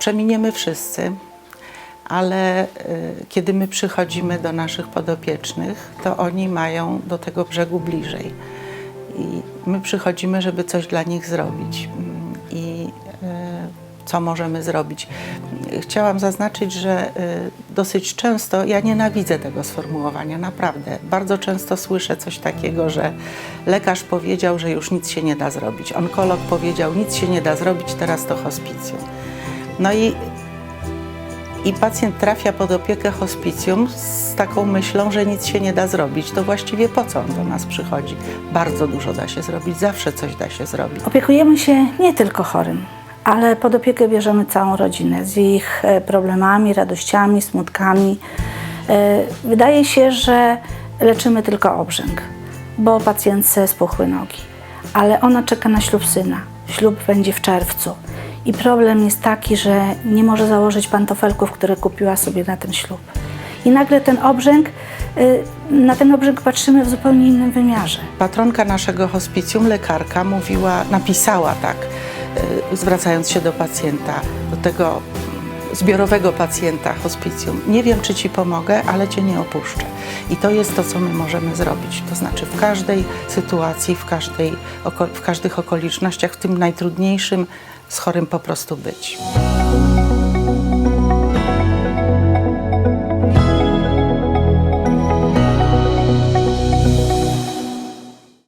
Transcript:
przeminiemy wszyscy, ale y, kiedy my przychodzimy do naszych podopiecznych, to oni mają do tego brzegu bliżej. I my przychodzimy, żeby coś dla nich zrobić. Mm, I y, co możemy zrobić? Chciałam zaznaczyć, że y, dosyć często, ja nienawidzę tego sformułowania, naprawdę. Bardzo często słyszę coś takiego, że lekarz powiedział, że już nic się nie da zrobić. Onkolog powiedział, nic się nie da zrobić, teraz to hospicjum. No i i pacjent trafia pod opiekę hospicjum z taką myślą, że nic się nie da zrobić. To właściwie po co on do nas przychodzi? Bardzo dużo da się zrobić, zawsze coś da się zrobić. Opiekujemy się nie tylko chorym, ale pod opiekę bierzemy całą rodzinę z ich e, problemami, radościami, smutkami. E, Wydaje się, że leczymy tylko obrzęk, bo pacjentce spuchły nogi, ale ona czeka na ślub syna. Ślub będzie w czerwcu. I problem jest taki, że nie może założyć pantofelków, które kupiła sobie na ten ślub. I nagle ten obrzęk, y, na ten obrzęk patrzymy w zupełnie innym wymiarze. Patronka naszego hospicjum, lekarka, mówiła, napisała tak, y, zwracając się do pacjenta, do tego zbiorowego pacjenta hospicjum. Nie wiem, czy ci pomogę, ale cię nie opuszczę. I to jest to, co my możemy zrobić. To znaczy w każdej sytuacji, w, każdej, w każdych okolicznościach, w tym najtrudniejszym, z chorym po prostu być.